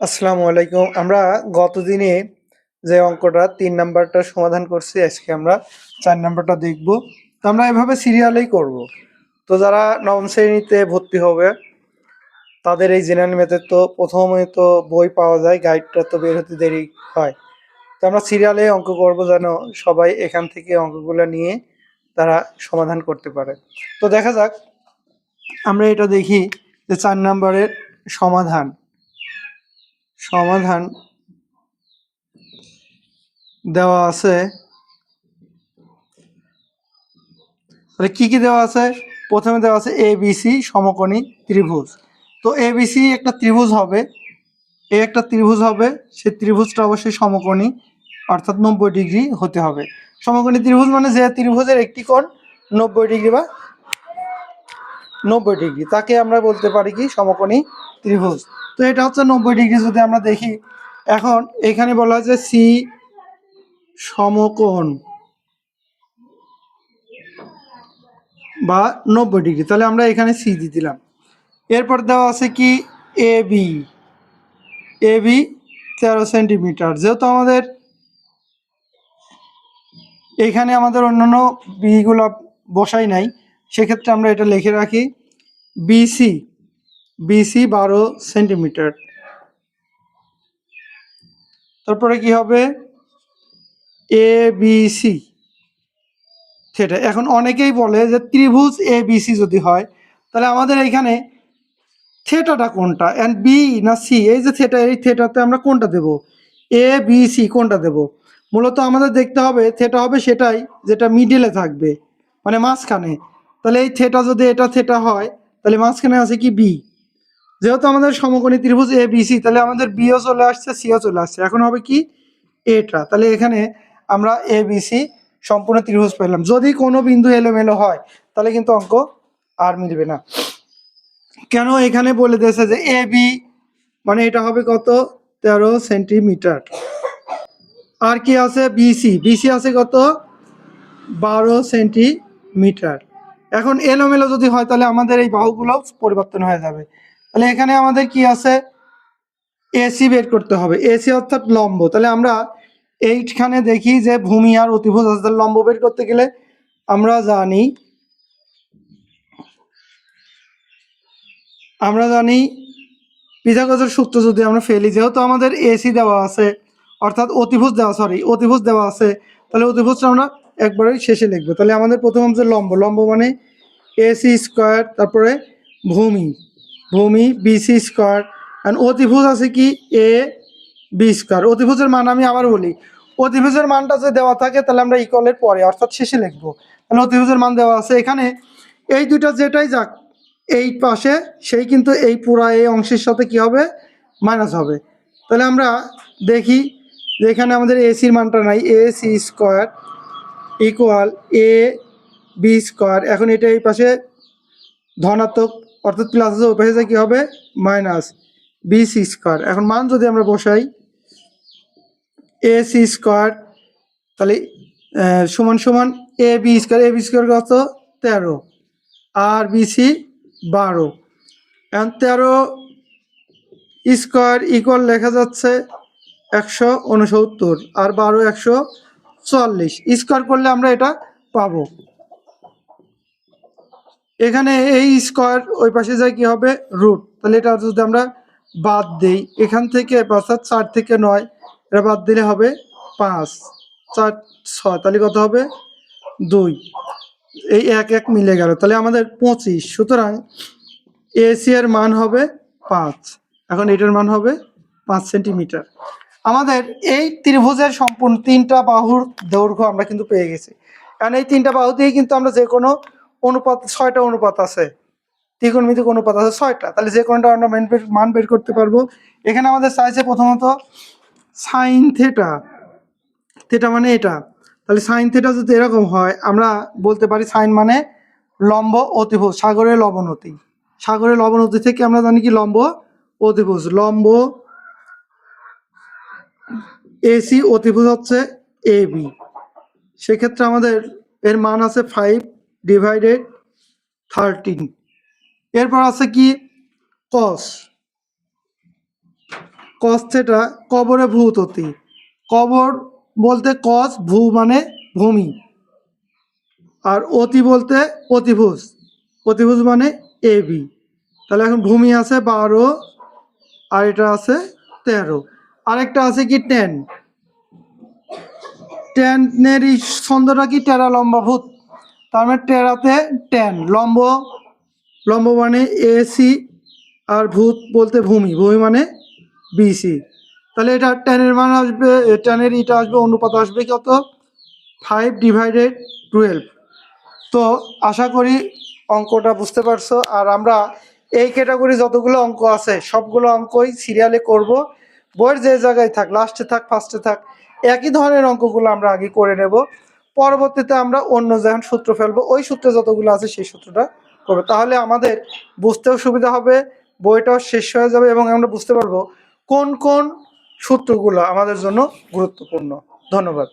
আসসালামু আলাইকুম। আমরা গতদিনে যে অঙ্কটা তিন নাম্বারটা সমাধান করছি, আজকে আমরা চার নাম্বারটা দেখব। তো আমরা এভাবে সিরিয়ালেই করব। তো যারা নবম শ্রেণীতে ভর্তি হবে, তাদের এই জেনারেল ম্যাথের তো প্রথমে তো বই পাওয়া যায়, গাইডটা তো বের হতে দেরি হয়। তো আমরা সিরিয়ালে অঙ্ক করব যেন সবাই এখান থেকে অঙ্কগুলো নিয়ে তারা সমাধান করতে পারে। তো দেখা যাক, আমরা এটা দেখি যে চার নাম্বারের সমাধান সমাধান দেওয়া আছে। তাহলে কি কি দেওয়া আছে? প্রথমে দেওয়া আছে এ বিসি সমকোণী ত্রিভুজ। তো এ বিসি একটা ত্রিভুজ হবে। এ একটা ত্রিভুজ হবে। সেই ত্রিভুজটা অবশ্যই সমকোণী, অর্থাৎ নব্বই ডিগ্রি হতে হবে। সমকোণী ত্রিভুজ মানে যে ত্রিভুজের একটি কোণ নব্বই ডিগ্রি বা নব্বই ডিগ্রি। তাকে আমরা বলতে পারি কি সমকোণী ত্রিভুজ। তো এটা হচ্ছে নব্বই ডিগ্রি যদি আমরা দেখি, এখন এখানে বলা হয়েছে সি সমকোণ বা নব্বই ডিগ্রি। তাহলে আমরা এখানে সি দিয়ে দিলাম। এরপর দেওয়া আছে কি এ বি এ বি তেরো সেন্টিমিটার। যেহেতু আমাদের এখানে আমাদের অন্যান্য বিগুলো বসাই নাই সেক্ষেত্রে আমরা এটা লিখে রাখি বিসি বিসি বারো সেন্টিমিটার। তারপরে কি হবে? এ বিসি সেটা এখন অনেকেই বলে যে ত্রিভুজ এ বিসি যদি হয়, তাহলে আমাদের এইখানে থেটাটা কোনটা? অ্যান্ড বি না সি এই যে থেটা, এই থেটাতে আমরা কোনটা দেব? এ বি সি কোনটা দেব? মূলত আমাদের দেখতে হবে, থেটা হবে সেটাই যেটা মিডিলে থাকবে মানে মাঝখানে। তাহলে এই থেটা যদি এটা থেটা হয়, তাহলে মাঝখানে আছে কি বি যেহেতু আমাদের সমকোণী ত্রিভুজ এ বি সি তাহলে আমাদের বিও চলে আসছে সিও চলে আসছে। এখন হবে কি এটা তাহলে এখানে আমরা এ বি সি সম্পূর্ণ ত্রিভুজ পেলাম। যদি কোনো বিন্দু এলোমেলো হয়, তাহলে কিন্তু অঙ্ক আর মিলবে না। কেন এখানে বলে দিয়েছে যে এ বি মানে এটা হবে কত? তেরো সেন্টিমিটার। আর কি আছে? বিসি বিসি আছে কত? বারো সেন্টিমিটার। এখন এলোমেলো যদি হয়, তাহলে আমাদের এই বাহুগুলো পরিবর্তন হয়ে যাবে। তাহলে এখানে আমাদের কি আছে? এসি বের করতে হবে। এসি অর্থাৎ লম্ব। তাহলে আমরা এইখানে দেখি যে ভূমি আর অতিভুজ আছে লম্ব বের করতে গেলে আমরা জানি আমরা জানি পিথাগোরাসের সূত্র যদি আমরা ফেলি, যেহেতু আমাদের এসি দেওয়া আছে, অর্থাৎ অতিভুজ দেওয়া সরি অতিভুজ দেওয়া আছে, তাহলে অতিভুজটা আমরা একবারেই শেষে লিখব। তাহলে আমাদের প্রথম হচ্ছে লম্ব। লম্ব মানে এসি স্কোয়ার, তারপরে ভূমি। ভূমি, বিসি স্কোয়ার অ্যান্ড অতিভুজ আছে কি? A, B square. অতিভুজের মান আমি আবার বলি। অতিভুজের মানটা যদি দেওয়া থাকে, তাহলে আমরা ইকলের পরে, অর্থাৎ শেষে লিখব। তাহলে অতিভুজের মান দেওয়া আছে এখানে। এই দুইটা যেটাই যাক, এই পাশে, সেই কিন্তু এই পুরা এই অংশের সাথে কি হবে? মাইনাস হবে। তাহলে আমরা দেখি যে এখানে আমাদের এসির মানটা নাই। A C square equal A B square এখন এটা এই পাশে ধনাত্মক, অর্থাৎ প্লাস আছে ওই পাশে কি হবে? মাইনাস বি সি স্কোয়ার এখন মান যদি আমরা বসাই এ সি স্কোয়ার তাহলে সমান সমান A B square A B square কত তেরো, আর বি সি বারো। এখন তেরো স্কোয়ার ইকুয়াল লেখা যাচ্ছে একশো উনসত্তর, আর বারো একশো চুয়াল্লিশ স্কোয়ার করলে আমরা এটা পাবো। এখানে এই স্কোয়ার ওই পাশে যায় কি হবে? রুট তাহলে এটা যদি আমরা বাদ দেই, এখান থেকে অর্থাৎ চার থেকে নয়, এটা বাদ দিলে হবে পাঁচ। চার, ছয়, তাহলে কত হবে? দুই। এই এক এক মিলে গেল, তাহলে আমাদের পঁচিশ। সুতরাং এসি এর মান হবে পাঁচ। এখন এটার মান হবে পাঁচ সেন্টিমিটার আমাদের এই ত্রিভুজের সম্পূর্ণ তিনটা বাহুর দৈর্ঘ্য আমরা কিন্তু পেয়ে গেছি। কারণ এই তিনটা বাহুতেই কিন্তু আমরা যে কোনো অনুপাত, ছয়টা অনুপাত আছে, ত্রিকোণমিতিক অনুপাত আছে ছয়টা। তাহলে যে কোনোটা আমরা মান মান বের করতে পারব? এখানে আমাদের চাইছে প্রথমত সাইন থেটা থেটা মানে এটা। তাহলে সাইন থেটা যদি এরকম হয়, আমরা বলতে পারি সাইন মানে লম্ব অতিভুজ, সাগরের লবণতি। সাগরের লবণতি থেকে আমরা জানি কি লম্ব অতিভুজ, লম্ব এসি অতিভুজ হচ্ছে এ বি সেক্ষেত্রে আমাদের এর মান আছে ফাইভ ডিভাইডেড থার্টিন এরপর আছে কি? কস কস থেটা কবরে ভূততি কবর বলতে কস ভূ মানে ভূমি। আর অতি বলতে অতিভুজ। অতিভুজ মানে এ বি তাহলে এখন ভূমি আছে বারো, আর এটা আছে তেরো। আরেকটা আছে কি টেন? টেনের ছন্দটা কি টেরা লম্বা ভূত? তার মানে টেরাতে টেন, লম্ব লম্ব মানে এসি আর ভূত বলতে ভূমি ভূমি মানে বিসি তাহলে এটা টেনের মান আসবে টেনের ইটা আসবে, অনুপাত আসবে কত? Five divided twelve. তো আশা করি অঙ্কটা বুঝতে পারছ। আর আমরা এই ক্যাটাগরি যতগুলো অঙ্ক আছে, সবগুলো অঙ্কই সিরিয়ালে করব। বইয়ের যে জায়গায় থাক লাস্টে থাক ফার্স্টে থাক, একই ধরনের অঙ্কগুলো আমরা আগে করে নেব। পরবর্তীতে আমরা অন্য যখন সূত্র ফেলব, ওই সূত্রে যতগুলো আছে সেই সূত্রটা করব। তাহলে আমাদের বুঝতেও সুবিধা হবে, বইটাও শেষ হয়ে যাবে এবং আমরা বুঝতে পারব কোন কোন সূত্রগুলো আমাদের জন্য গুরুত্বপূর্ণ। ধন্যবাদ।